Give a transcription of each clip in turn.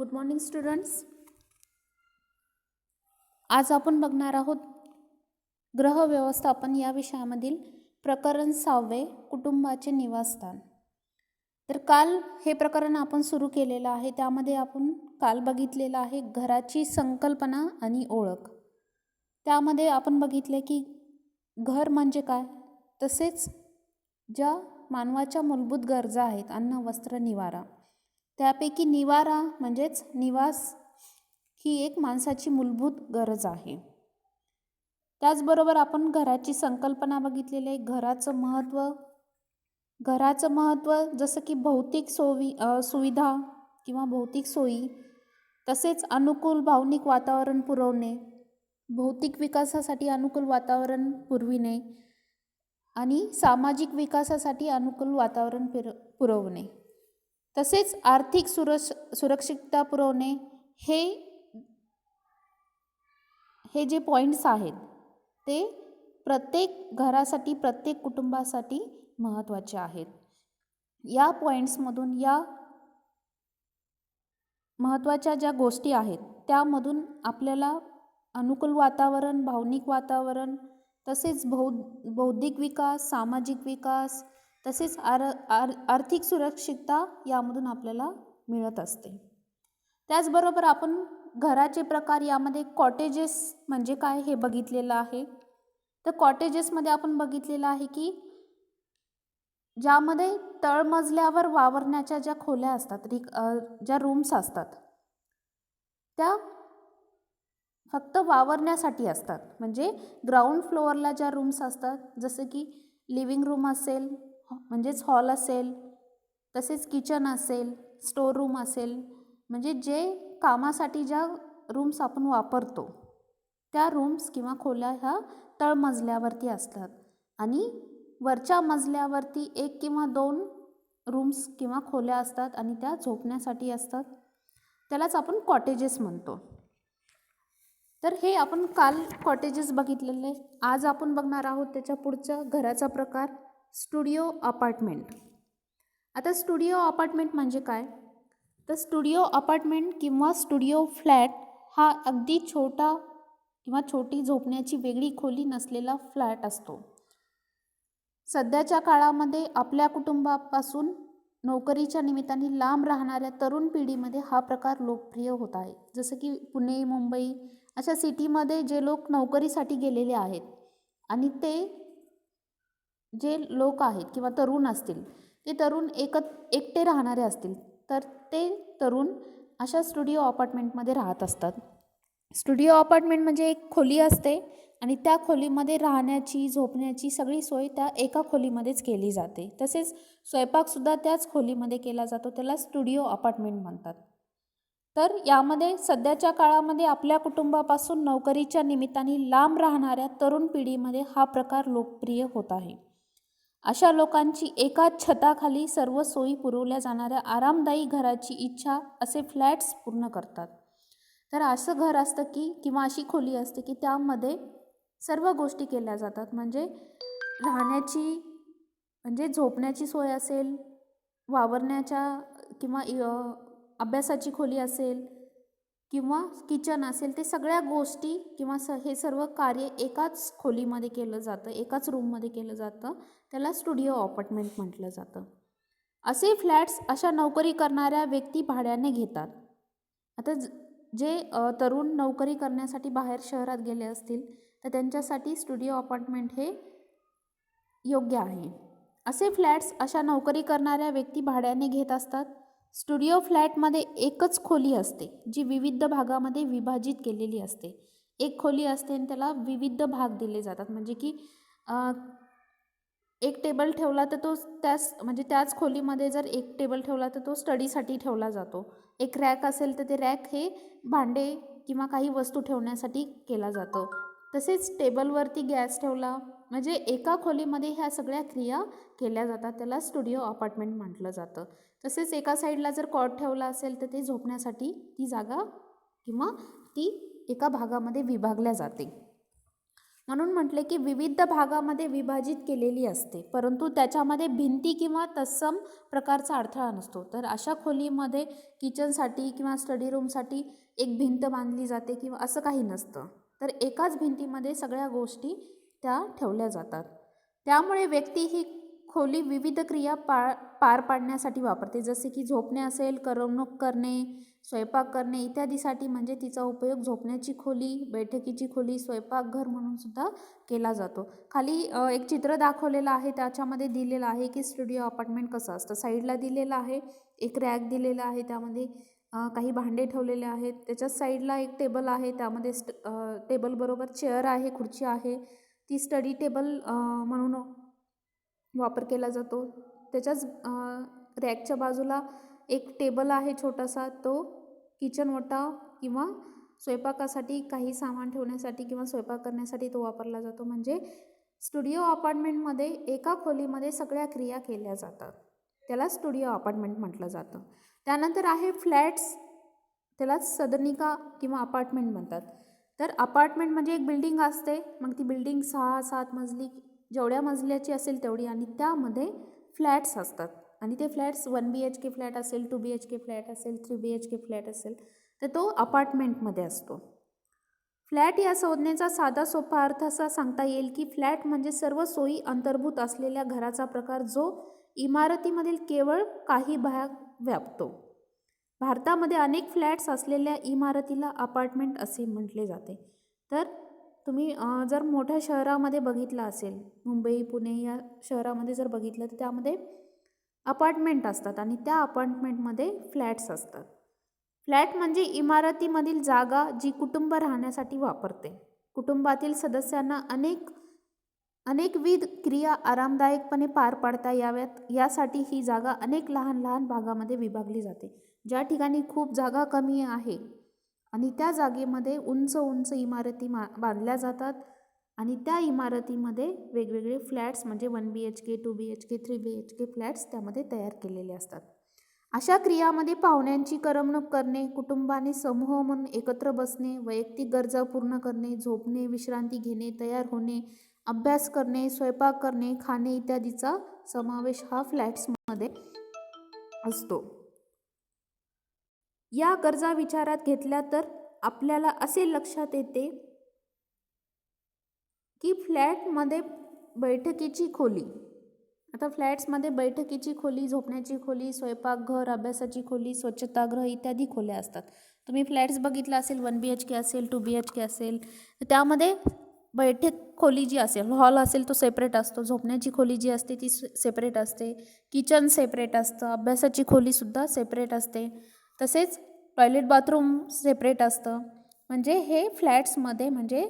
Good morning students आज आपण बघणार आहोत ग्रह व्यवस्थापन या विषयामधील प्रकरण सहावे कुटुंबाचे निवासस्थान. तर काल हे प्रकरण आपण सुरू केलेलं आहे त्यामध्ये आपण काल बघितलेलं आहे घराची संकल्पना आणि ओळख. त्यामध्ये आपण बघितले की घर म्हणजे काय? तसेच ज्या मानवाच्या मूलभूत गरजा आहेत अन्न वस्त्र निवारा. त्यापैकी निवारा म्हणजेच निवास ही एक माणसाची मूलभूत गरज आहे. त्याचबरोबर आपण घराची संकल्पना बघितलेली आहे. घराचं महत्त्व घराचं महत्त्व जसं की भौतिक सोवी सुविधा किंवा भौतिक सोयी तसेच अनुकूल भावनिक वातावरण पुरवणे भौतिक विकासासाठी अनुकूल वातावरण पुरविणे आणि सामाजिक विकासासाठी अनुकूल वातावरण पिर पुरवणे. तसेच आर्थिक सुरक्ष सुरक्षितता पुरवणे हे हे जे पॉईंट्स आहेत ते प्रत्येक घरासाठी प्रत्येक कुटुंबासाठी महत्त्वाचे आहेत. या पॉईंट्समधून या महत्त्वाच्या ज्या गोष्टी आहेत त्यामधून आपल्याला अनुकूल वातावरण भावनिक वातावरण तसेच बौ बौद्धिक विकास सामाजिक विकास तसेच आर आर आर्थिक सुरक्षितता यामधून आपल्याला मिळत असते. त्याचबरोबर आपण घराचे प्रकार यामध्ये कॉटेजेस म्हणजे काय हे बघितलेलं आहे. तर कॉटेजेसमध्ये आपण बघितलेलं आहे की ज्यामध्ये तळमजल्यावर वावरण्याच्या ज्या खोल्या असतात रिक ज्या रूम्स असतात त्या फक्त वावरण्यासाठी असतात. म्हणजे ग्राउंड फ्लोअरला ज्या रूम्स असतात जसं की लिव्हिंग रूम असेल म्हणजेच हॉल असेल तसेच किचन असेल स्टोर रूम असेल म्हणजे जे कामासाठी ज्या रूम्स आपण वापरतो त्या रूम्स किंवा खोल्या ह्या तळमजल्यावरती असतात. आणि वरच्या मजल्यावरती एक किंवा दोन रूम्स किंवा खोल्या असतात आणि त्या झोपण्यासाठी असतात. त्यालाच आपण कॉटेजेस म्हणतो. तर हे आपण काल कॉटेजेस बघितलेले. आज आपण बघणार आहोत त्याच्या पुढचं घराचा प्रकार. Studio apartment. आता स्टुडिओ अपार्टमेंट म्हणजे काय? तर स्टुडिओ अपार्टमेंट किंवा स्टुडिओ फ्लॅट हा अगदी छोटा किंवा छोटी झोपण्याची वेगळी खोली नसलेला फ्लॅट असतो. सध्याच्या काळामध्ये आपल्या कुटुंबापासून नोकरीच्या निमित्ताने लांब राहणाऱ्या तरुण पिढीमध्ये हा प्रकार लोकप्रिय होत आहे. जसं की पुणे मुंबई अशा सिटीमध्ये जे लोक नोकरीसाठी गेलेले आहेत आणि ते जे लोक आहेत किंवा तरुण असतील ते तरुण एकत एकटे राहणारे असतील तर ते तरुण अशा स्टुडिओ अपार्टमेंटमध्ये राहत असतात. स्टुडिओ अपार्टमेंट म्हणजे एक खोली असते आणि त्या खोलीमध्ये राहण्याची झोपण्याची सगळी सोय त्या एका खोलीमध्येच केली जाते. तसेच स्वयंपाकसुद्धा त्याच खोलीमध्ये केला जातो त्याला स्टुडिओ अपार्टमेंट म्हणतात. तर यामध्ये सध्याच्या काळामध्ये आपल्या कुटुंबापासून नोकरीच्या निमित्ताने लांब राहणाऱ्या तरुण पिढीमध्ये हा प्रकार लोकप्रिय होत आहे. अशा लोकांची एकाच छताखाली सर्व सोयी पुरवल्या जाणाऱ्या आरामदायी घराची इच्छा असे फ्लॅट्स पूर्ण करतात. तर असं घर असतं की किंवा अशी खोली असते की त्यामध्ये सर्व गोष्टी केल्या जातात. म्हणजे राहण्याची म्हणजे झोपण्याची सोय असेल वावरण्याच्या किंवा अभ्यासाची खोली असेल किंवा किचन असेल ते सगळ्या गोष्टी किंवा स हे सर्व कार्य एकाच खोलीमध्ये केलं जातं एकाच रूममध्ये केलं जातं. त्याला स्टुडिओ अपार्टमेंट म्हटलं जातं. असे फ्लॅट्स अशा नोकरी करणाऱ्या व्यक्ती भाड्याने घेतात. आता जे तरुण नोकरी करण्यासाठी बाहेर शहरात गेले असतील तर त्यांच्यासाठी स्टुडिओ अपार्टमेंट हे योग्य आहे. असे फ्लॅट्स अशा नोकरी करणाऱ्या व्यक्ती भाड्याने घेत असतात. स्टुडिओ फ्लॅटमध्ये एकच खोली असते जी विविध भागामध्ये विभाजित केलेली असते. एक खोली असते आणि त्याला विविध भाग दिले जातात. म्हणजे की एक टेबल ठेवला तर तो त्याच म्हणजे त्याच खोलीमध्ये जर एक टेबल ठेवला तर तो स्टडीसाठी ठेवला जातो. एक रॅक असेल तर ते रॅक हे भांडे किंवा काही वस्तू ठेवण्यासाठी केला जातो. तसेच टेबलवरती गॅस ठेवला म्हणजे एका खोलीमध्ये ह्या सगळ्या क्रिया केल्या जातात. त्याला स्टुडिओ अपार्टमेंट म्हटलं जातं. तसेच एका साईडला जर कॉट ठेवला असेल तर ते झोपण्यासाठी ती जागा किंवा ती एका भागामध्ये विभागल्या जाते. म्हणून म्हटले की विविध भागामध्ये विभाजित केलेली असते परंतु त्याच्यामध्ये भिंती किंवा तत्सम प्रकारचा अडथळा नसतो. तर अशा खोलीमध्ये किचनसाठी किंवा स्टडी रूमसाठी एक भिंत बांधली जाते किंवा असं काही नसतं. तर एकाच भिंतीमध्ये सगळ्या गोष्टी त्या ठेवल्या जातात. त्यामुळे व्यक्ती ही खोली विविध क्रिया पार पार पाडण्यासाठी वापरते. जसे की झोपणे असेल करमणूक करणे स्वयंपाक करणे इत्यादीसाठी म्हणजे तिचा उपयोग झोपण्याची खोली बैठकीची खोली स्वयंपाकघर म्हणून सुद्धा केला जातो. खाली एक चित्र दाखवलेलं आहे. त्याच्यामध्ये दिलेलं आहे की स्टुडिओ अपार्टमेंट कसं असतं. साईडला दिलेलं आहे. एक रॅक दिलेला आहे. त्यामध्ये काही भांडे ठेवलेले आहेत. त्याच्याच साईडला एक टेबल आहे. त्यामध्ये स्ट टेबलबरोबर चेअर आहे खुर्ची आहे. ती स्टडी टेबल म्हणून वापर केला जातो. त्याच्याच रॅकच्या बाजूला एक टेबल आहे छोटासा तो किचन ओटा किंवा स्वयंपाकासाठी काही सामान ठेवण्यासाठी किंवा स्वयंपाक करण्यासाठी तो वापरला जातो. म्हणजे स्टुडिओ अपार्टमेंटमध्ये एका खोलीमध्ये सगळ्या क्रिया केल्या जातात. त्याला स्टुडिओ अपार्टमेंट म्हटलं जातं. त्यानंतर आहे फ्लॅट्स. त्यालाच सदनिका किंवा अपार्टमेंट म्हणतात. तर अपार्टमेंट म्हणजे एक बिल्डिंग असते. मग ती बिल्डिंग सहा सात मजली जेवढ्या मजल्याची असेल तेवढी आणि त्यामध्ये फ्लॅट्स असतात. आणि ते flats one B H K flat असेल two B H K flat असेल three B H K flat असेल तर तो अपार्टमेंटमध्ये असतो. फ्लॅट या संज्ञेचा साधा सोपा अर्थ असा सांगता येईल की फ्लॅट म्हणजे सर्व सोयी अंतर्भूत असलेल्या घराचा प्रकार जो इमारतीमधील केवळ काही भाग व्यापतो. भारतामध्ये अनेक फ्लॅट्स असलेल्या इमारतीला अपार्टमेंट असे म्हटले जाते. तर तुम्ही जर मोठ्या शहरामध्ये बघितलं असेल मुंबई पुणे या शहरामध्ये जर बघितलं तर त्यामध्ये अपार्टमेंट असतात आणि त्या अपार्टमेंटमध्ये फ्लॅट्स असतात. फ्लॅट म्हणजे इमारतीमधील जागा जी कुटुंब राहण्यासाठी वापरते. कुटुंबातील सदस्यांना अनेक अनेकविध क्रिया आरामदायकपणे पार पाडता याव्यात. यासाठी ही जागा अनेक लहान लहान भागामध्ये विभागली जाते. ज्या ठिकाणी खूप जागा कमी आहे आणि त्या जागेमध्ये उंच उंच इमारती मा बांधल्या जातात आणि त्या इमारतीमध्ये वेगवेगळे फ्लॅट्स म्हणजे one B H K two B H K three B H K flats त्यामध्ये तयार केलेले असतात. अशा क्रियामध्ये पाहुण्यांची करमणूक करणे कुटुंबाने समूह म्हणून एकत्र बसणे वैयक्तिक गरजा पूर्ण करणे झोपणे विश्रांती घेणे तयार होणे अभ्यास करणे स्वयंपाक करणे खाणे इत्यादीचा समावेश हा फ्लॅट्समध्ये असतो. या गरजा विचारात घेतल्या तर आपल्याला असे लक्षात येते की फ्लॅटमध्ये बैठकीची खोली आता फ्लॅट्समध्ये बैठकीची खोली झोपण्याची खोली स्वयंपाकघर अभ्यासाची खोली स्वच्छतागृह इत्यादी खोल्या असतात. तुम्ही फ्लॅट्स बघितलं असेल वन बी एच के असेल टू बी एच के असेल तर त्यामध्ये बैठक खोली जी असेल हॉल असेल तो सेपरेट असतो झोपण्याची खोली जी असते ती सेपरेट असते किचन सेपरेट असतं अभ्यासाची खोलीसुद्धा सेपरेट असते. तसेच टॉयलेट बाथरूम सेपरेट असतं. म्हणजे हे फ्लॅट्समध्ये म्हणजे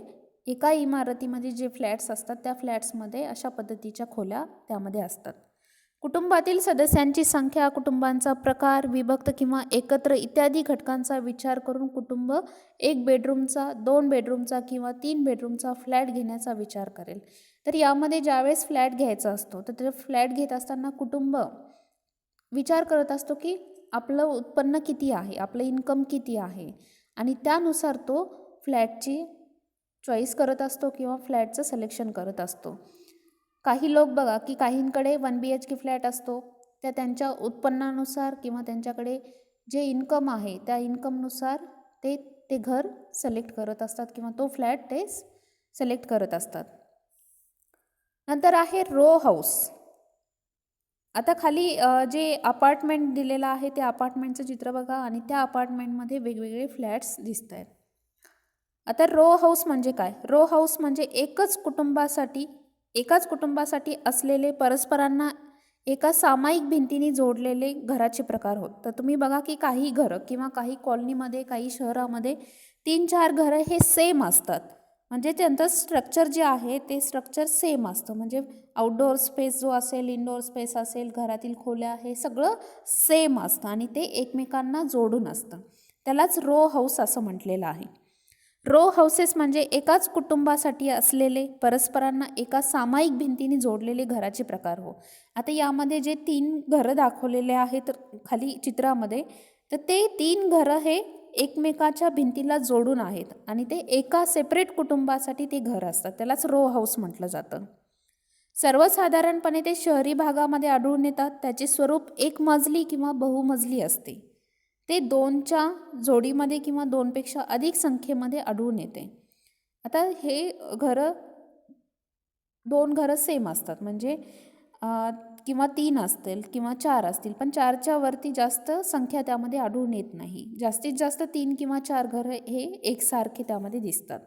एका इमारतीमध्ये जे फ्लॅट्स असतात त्या फ्लॅट्समध्ये अशा पद्धतीच्या खोल्या त्यामध्ये असतात. कुटुंबातील सदस्यांची संख्या कुटुंबांचा प्रकार विभक्त किंवा एकत्र इत्यादी घटकांचा विचार करून कुटुंब एक बेडरूमचा दोन बेडरूमचा किंवा तीन बेडरूमचा फ्लॅट घेण्याचा विचार करेल. तर यामध्ये ज्यावेळेस फ्लॅट घ्यायचा असतो तर ते फ्लॅट घेत असताना कुटुंब विचार करत असतो की आपलं उत्पन्न किती आहे? आपलं इन्कम किती आहे? आणि त्यानुसार तो फ्लॅटची चॉईस करत असतो किंवा फ्लॅटचं सिलेक्शन करत असतो. काही लोक बघा की काहींकडे one B H K flat असतो. त्या त्यांच्या उत्पन्नानुसार किंवा त्यांच्याकडे जे इन्कम आहे त्या इन्कमनुसार ते ते घर सिलेक्ट करत असतात किंवा तो फ्लॅट ते सिलेक्ट करत असतात. नंतर आहे रो हाऊस आता खाली जे अपार्टमेंट दिलेलं आहे त्या अपार्टमेंटचं चित्र बघा आणि त्या अपार्टमेंटमध्ये वेगवेगळे फ्लॅट्स दिसत आहेत आता रो हाऊस म्हणजे काय? रो हाऊस म्हणजे एकच कुटुंबासाठी एकाच कुटुंबासाठी असलेले परस्परांना एका सामायिक भिंतीने जोडलेले घराचे प्रकार होत. तर तुम्ही बघा की काही घरं किंवा काही कॉलनीमध्ये काही शहरामध्ये तीन चार घरं हे सेम असतात. म्हणजे त्यांचं स्ट्रक्चर जे आहे ते स्ट्रक्चर सेम असतं. म्हणजे आउटडोअर स्पेस जो असेल इनडोअर स्पेस असेल घरातील खोल्या हे सगळं सेम असतं आणि ते एकमेकांना जोडून असतं. त्यालाच रो हाऊस असं म्हटलेलं आहे. रो हाऊसेस म्हणजे एकाच कुटुंबासाठी असलेले परस्परांना एका सामायिक भिंतीने जोडलेले घराचे प्रकार हो. आता यामध्ये जे तीन घरं दाखवलेले आहेत खाली चित्रामध्ये तर ते तीन घरं हे एकमेकाच्या भिंतीला जोडून आहेत आणि ते एका सेपरेट कुटुंबासाठी ते घर असतात. त्यालाच रो हाऊस म्हटलं जातं. सर्वसाधारणपणे ते शहरी भागामध्ये आढळून येतात. त्याचे स्वरूप एक मजली किंवा बहुमजली असते. ते दोनच्या जोडीमध्ये किंवा दोनपेक्षा अधिक संख्येमध्ये आढळून येते. आता हे घरं दोन घरं सेम असतात. म्हणजे किंवा तीन असतील किंवा चार असतील पण चारच्या वरती जास्त संख्या त्यामध्ये आढळून येत नाही. जास्तीत जास्त तीन किंवा चार घरं हे एकसारखे त्यामध्ये दिसतात.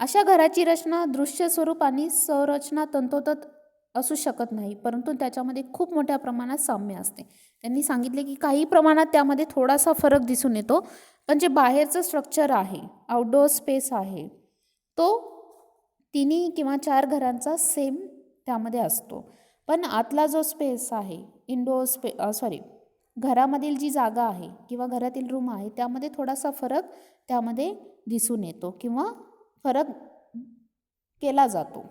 अशा घराची रचना दृश्य स्वरूप आणि संरचना तंतोतंत असू शकत नाही परंतु त्याच्यामध्ये खूप मोठ्या प्रमाणात साम्य असते. त्यांनी सांगितले की काही प्रमाणात त्यामध्ये थोडासा फरक दिसून येतो पण जे बाहेरचं स्ट्रक्चर आहे आउटडोअर स्पेस आहे तो तिन्ही किंवा चार घरांचा सेम त्यामध्ये असतो. पण आतला जो स्पेस आहे इंडो स्पे सॉरी घरामधील जी जागा आहे किंवा घरातील रूम आहे त्यामध्ये थोडासा फरक त्यामध्ये दिसून येतो किंवा फरक केला जातो.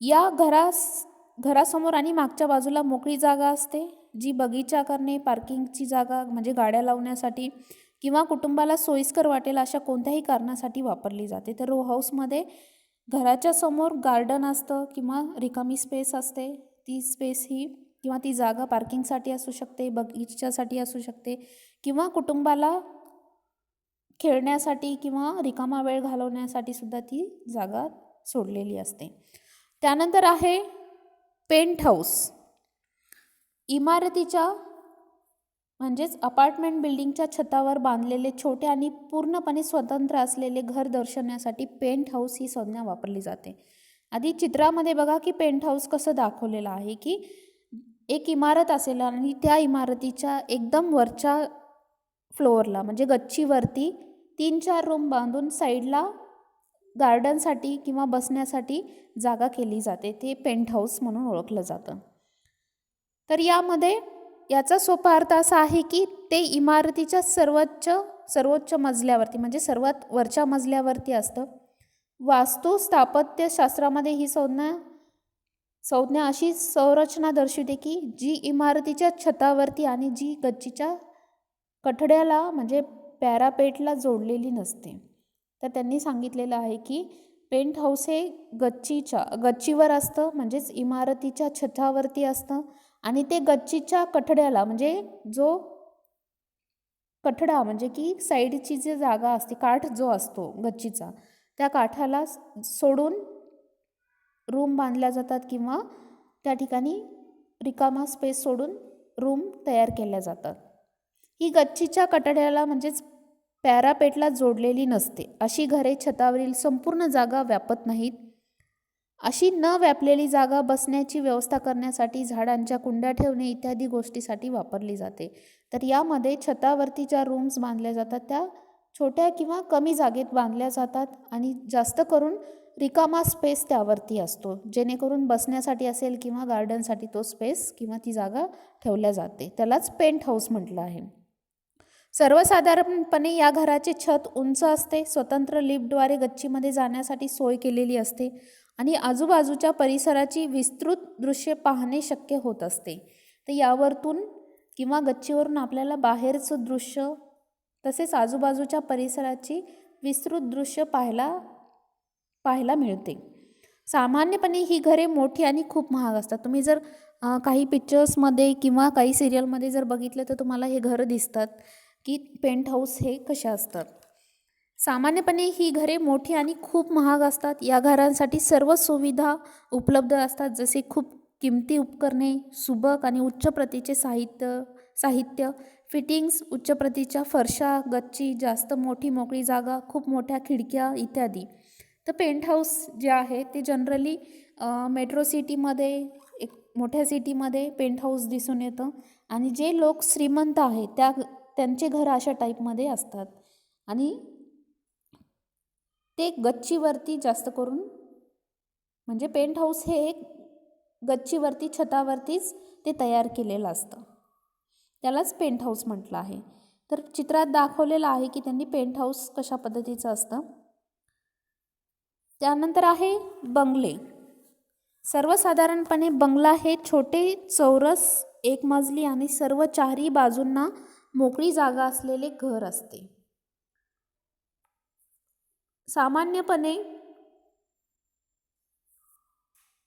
या घरास घरासमोर आणि मागच्या बाजूला मोकळी जागा असते जी बगीचा करणे पार्किंगची जागा म्हणजे गाड्या लावण्यासाठी किंवा कुटुंबाला सोयीस्कर वाटेल अशा कोणत्याही कारणासाठी वापरली जाते. तर रो हाऊसमध्ये घराच्या समोर गार्डन असतं किंवा रिकामी स्पेस असते. ती स्पेस ही किंवा ती जागा पार्किंगसाठी असू शकते बगीच्यासाठी असू शकते किंवा कुटुंबाला खेळण्यासाठी किंवा रिकामा वेळ घालवण्यासाठी सुद्धा ती जागा सोडलेली असते. त्यानंतर आहे पेंट हाऊस इमारतीच्या म्हणजेच अपार्टमेंट बिल्डिंगच्या छतावर बांधलेले छोटे आणि पूर्णपणे स्वतंत्र असलेले घर दर्शवण्यासाठी पेंट हाऊस ही संज्ञा वापरली जाते. आधी चित्रामध्ये बघा की पेंट हाऊस कसं दाखवलेलं आहे की एक इमारत असेल आणि त्या इमारतीच्या एकदम वरच्या फ्लोअरला म्हणजे गच्चीवरती तीन चार रूम बांधून साईडला गार्डनसाठी किंवा बसण्यासाठी जागा केली जाते. ते पेंट हाऊस म्हणून ओळखलं जातं. तर यामध्ये याचा सोपा अर्थ असा आहे की ते इमारतीच्या सर्वोच्च सर्वोच्च मजल्यावरती म्हणजे सर्वात वरच्या मजल्यावरती असतं. वास्तू स्थापत्यशास्त्रामध्ये ही संज्ञा संज्ञा अशी संरचना दर्शवते की जी इमारतीच्या छतावरती आणि जी गच्चीच्या कठड्याला म्हणजे पॅरापेटला जोडलेली नसते. तर त्यांनी सांगितलेलं आहे की पेंट हाऊस हे गच्चीच्या गच्चीवर असतं म्हणजेच इमारतीच्या छतावरती असतं. आणि ते गच्चीच्या कठड्याला म्हणजे जो कठडा म्हणजे की साईडची जी जागा असते काठ जो असतो गच्चीचा त्या काठाला सोडून रूम बांधल्या जातात किंवा त्या ठिकाणी रिकामा स्पेस सोडून रूम तयार केल्या जातात. ही गच्चीच्या कठड्याला म्हणजेच पॅरापेटला जोडलेली नसते. अशी घरे छतावरील संपूर्ण जागा व्यापत नाहीत. अशी न व्यापलेली जागा बसण्याची व्यवस्था करण्यासाठी झाडांच्या कुंड्या ठेवणे इत्यादी गोष्टीसाठी वापरली जाते. तर यामध्ये छतावरती ज्या रूम्स बांधल्या जातात त्या छोट्या किंवा कमी जागेत बांधल्या जातात आणि जास्त करून रिकामा स्पेस त्यावरती असतो. जेणेकरून बसण्यासाठी असेल किंवा गार्डनसाठी तो स्पेस किंवा ती जागा ठेवल्या जाते. त्यालाच पेंट हाऊस म्हटलं आहे. सर्वसाधारणपणे या घराचे छत उंच असते स्वतंत्र लिफ्टद्वारे गच्चीमध्ये जाण्यासाठी सोय केलेली असते. आणि आजूबाजूच्या परिसराची विस्तृत दृश्य पाहणे शक्य होत असते. तर यावरतून किंवा गच्चीवरून आपल्याला बाहेरचं दृश्य तसेच आजूबाजूच्या परिसराची विस्तृत दृश्य पाहायला पाहायला मिळते. सामान्यपणे ही घरे मोठी आणि खूप महाग असतात. तुम्ही जर काही पिक्चर्समध्ये किंवा काही सिरियलमध्ये जर बघितलं तर तुम्हाला हे घरं दिसतात की पेंट हाऊस हे कशा असतात. सामान्यपणे ही घरे मोठी आणि खूप महाग असतात. या घरांसाठी सर्व सुविधा उपलब्ध असतात. जसे खूप किमती उपकरणे सुबक आणि उच्च प्रतीचे साहित्य साहित्य फिटिंग्स उच्च प्रतीच्या फरशा गच्ची जास्त मोठी मोकळी जागा खूप मोठ्या खिडक्या इत्यादी. तर पेंट हाऊस जे आहे ते जनरली मेट्रो सिटीमध्ये एक मोठ्या सिटीमध्ये पेंट हाऊस दिसून येतं. आणि जे लोक श्रीमंत आहेत त्या त्यांचे घर अशा टाईपमध्ये असतात. आणि ते गच्चीवरती जास्त करून म्हणजे पेंट हाऊस हे एक गच्चीवरती छतावरतीच ते तयार केलेलं असतं. त्यालाच पेंट हाऊस म्हटलं आहे. तर चित्रात दाखवलेलं आहे की त्यांनी पेंट हाऊस कशा पद्धतीचं असतं. त्यानंतर आहे बंगले. सर्वसाधारणपणे बंगला हे छोटे चौरस एक मजली आणि सर्व चारही बाजूंना मोकळी जागा असलेले घर असते. सामान्यपणे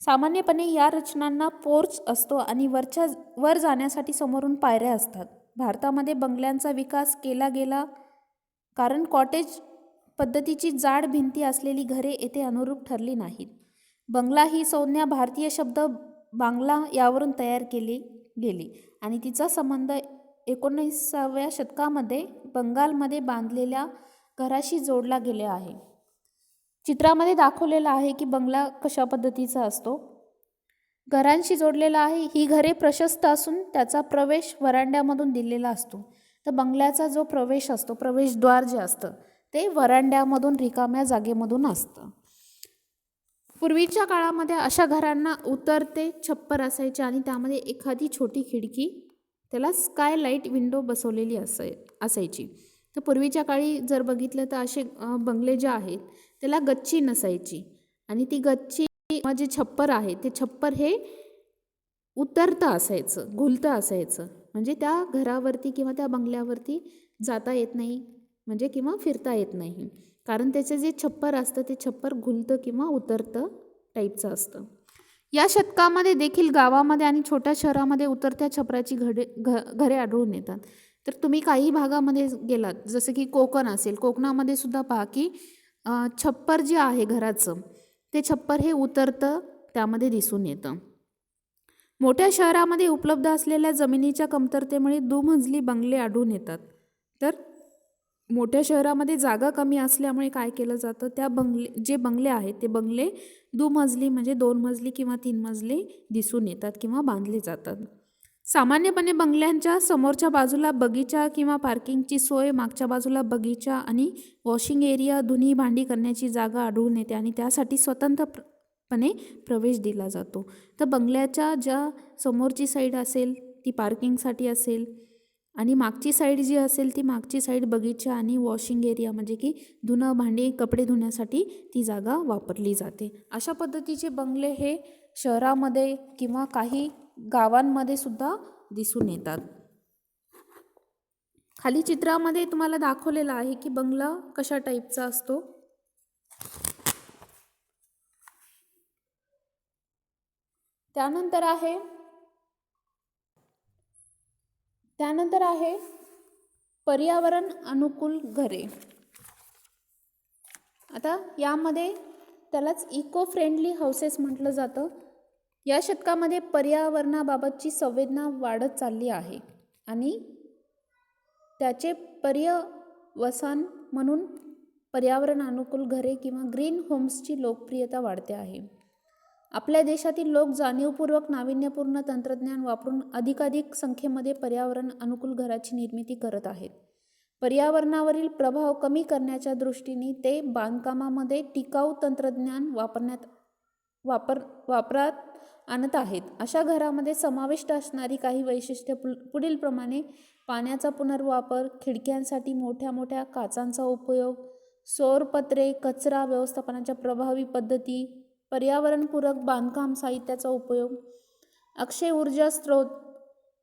सामान्यपणे या रचनांना पोर्च असतो आणि वरच्या वर जाण्यासाठी समोरून पायऱ्या असतात. भारतामध्ये बंगल्यांचा विकास केला गेला कारण कॉटेज पद्धतीची जाड भिंती असलेली घरे येथे अनुरूप ठरली नाहीत. बंगला ही संज्ञा भारतीय शब्द बांगला यावरून तयार केली गेली आणि तिचा संबंध एकोणीसाव्या शतकामध्ये बंगालमध्ये बांधलेल्या घराशी जोडला गेला आहे. चित्रामध्ये दाखवलेलं आहे की बंगला कशा पद्धतीचा असतो. घरांशी जोडलेला आहे. ही घरे प्रशस्त असून त्याचा प्रवेश वरांड्यामधून दिलेला असतो. तर बंगल्याचा जो प्रवेश असतो प्रवेशद्वार जे असतं ते वरांड्यामधून रिकाम्या जागेमधून असतं. पूर्वीच्या काळामध्ये अशा घरांना उतरते छप्पर असायचे आणि त्यामध्ये एखादी छोटी खिडकी त्याला स्कायलाईट विंडो बसवलेली असाय असायची. तर पूर्वीच्या काळी जर बघितलं तर असे बंगले जे आहेत त्याला गच्ची नसायची. आणि ती गच्ची जे छप्पर आहे ते छप्पर हे उतरतं असायचं घुलतं असायचं. म्हणजे त्या घरावरती किंवा त्या बंगल्यावरती जाता येत नाही. म्हणजे किंवा फिरता येत नाही. कारण त्याचे जे छप्पर असतं ते छप्पर घुलतं किंवा उतरतं टाईपचं असतं. या शतकामध्ये देखील गावामध्ये आणि छोट्या शहरामध्ये उतरत्या छपराची घडे घ घरे आढळून येतात. तर तुम्ही काही भागामध्ये गेलात जसं की कोकण असेल. कोकणामध्ये सुद्धा पहा की छप्पर जे आहे घराचं ते छप्पर हे उतरतं त्यामध्ये दिसून येतं. मोठ्या शहरामध्ये उपलब्ध असलेल्या जमिनीच्या कमतरतेमुळे दुमजली बंगले आढळून येतात. तर मोठ्या शहरामध्ये जागा कमी असल्यामुळे काय केलं जातं? त्या बंगले जे बंगले आहेत ते बंगले दुमजली म्हणजे दोन मजली किंवा तीन मजली दिसून येतात किंवा बांधले जातात. सामान्यपणे बंगल्यांच्या समोरच्या बाजूला बगीचा किंवा पार्किंगची सोय मागच्या बाजूला बगीचा आणि वॉशिंग एरिया धुनी भांडी करण्याची जागा आढळून येते आणि त्यासाठी स्वतंत्रपणे प्रवेश दिला जातो. तर बंगल्याच्या ज्या समोरची साईड असेल ती पार्किंगसाठी असेल आणि मागची साईड जी असेल ती मागची साईड बगीचा आणि वॉशिंग एरिया म्हणजे की धुणं भांडी कपडे धुण्यासाठी ती जागा वापरली जाते. अशा पद्धतीचे बंगले हे शहरामध्ये किंवा काही गावांमध्ये सुद्धा दिसून येतात. खाली चित्रामध्ये तुम्हाला दाखवलेलं आहे की बंगला कशा टाईपचा असतो. त्यानंतर आहे त्यानंतर आहे पर्यावरण अनुकूल घरे. आता यामध्ये त्यालाच इको फ्रेंडली हाऊसेस म्हटलं जातं. या शतकामध्ये पर्यावरणाबाबतची संवेदना वाढत चालली आहे आणि त्याचे पर्यवसान म्हणून पर्यावरण अनुकूल घरे किंवा ग्रीन होम्सची लोकप्रियता वाढते आहे. आपल्या देशातील लोक जाणीवपूर्वक नाविन्यपूर्ण तंत्रज्ञान वापरून अधिकाधिक संख्येमध्ये पर्यावरण अनुकूल घराची निर्मिती करत आहेत. पर्यावरणावरील प्रभाव कमी करण्याच्या दृष्टीने ते बांधकामामध्ये टिकाऊ तंत्रज्ञान वापरण्यात वापर वापरात आणत आहेत. अशा घरामध्ये समाविष्ट असणारी काही वैशिष्ट्ये पु पुढीलप्रमाणे पाण्याचा पुनर्वापर खिडक्यांसाठी मोठ्या मोठ्या काचांचा उपयोग सौरपत्रे कचरा व्यवस्थापनाच्या प्रभावी पद्धती पर्यावरणपूरक बांधकाम साहित्याचा उपयोग अक्षय ऊर्जा स्रोत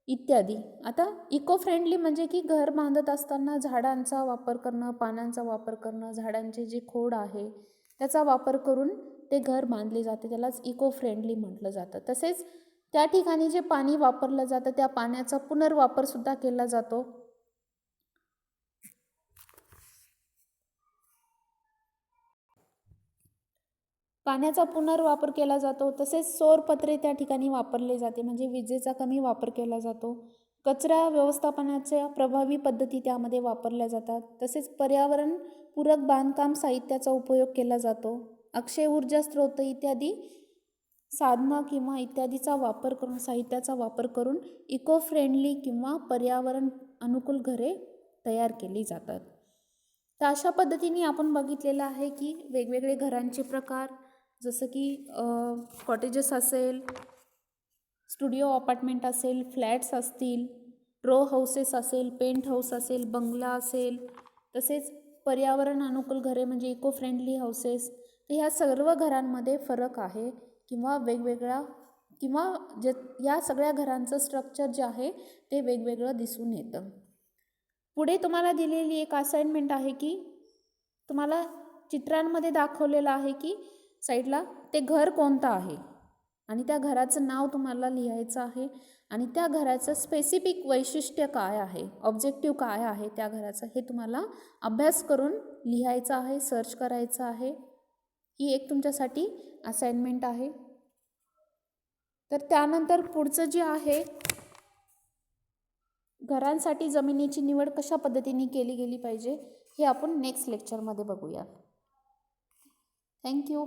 इत्यादी. आता इको फ्रेंडली म्हणजे की घर बांधत असताना झाडांचा वापर करणं पानांचा वापर करणं झाडांचे जे खोड आहे त्याचा वापर करून ते घर बांधले जाते त्यालाच इको फ्रेंडली म्हटलं जातं. तसेच त्या ठिकाणी जे पाणी वापरलं जातं त्या पाण्याचा पुनर्वापरसुद्धा केला जातो. पाण्याचा पुनर्वापर केला जातो तसेच सौरपत्रे त्या ठिकाणी वापरले जाते म्हणजे विजेचा कमी वापर केला जातो. कचरा व्यवस्थापनाच्या प्रभावी पद्धती त्यामध्ये वापरल्या जातात. तसेच पर्यावरणपूरक बांधकाम साहित्याचा उपयोग केला जातो. अक्षय ऊर्जा स्रोत इत्यादी साधनं किंवा इत्यादीचा वापर करून साहित्याचा वापर करून इको फ्रेंडली किंवा पर्यावरण अनुकूल घरे तयार केली जातात. तर अशा पद्धतीने आपण बघितलेलं आहे की वेगवेगळे घरांचे प्रकार जसं की कॉटेजेस असेल स्टुडिओ अपार्टमेंट असेल फ्लॅट्स असतील रो हाऊसेस असेल पेंट हाऊस असेल बंगला असेल तसेच पर्यावरण अनुकूल घरे म्हणजे इको फ्रेंडली हाऊसेस ह्या सर्व घरांमध्ये फरक आहे किंवा वेगवेगळा किंवा जे या सगळ्या घरांचं स्ट्रक्चर जे आहे ते वेगवेगळं दिसून येतं. पुढे तुम्हाला दिलेली एक असाइनमेंट आहे की तुम्हाला चित्रांमध्ये दाखवलेलं आहे की साईडला ते घर कोणतं आहे आणि त्या घराचं नाव तुम्हाला लिहायचं आहे आणि त्या घराचं स्पेसिफिक वैशिष्ट्य काय आहे ऑब्जेक्टिव्ह काय आहे त्या घराचं हे तुम्हाला अभ्यास करून लिहायचं आहे सर्च करायचं आहे. ही एक तुमच्यासाठी असाइनमेंट आहे. तर त्यानंतर पुढचं जे आहे घरांसाठी जमिनीची निवड कशा पद्धतीने केली गेली पाहिजे हे आपण नेक्स्ट लेक्चरमध्ये बघूया. थँक्यू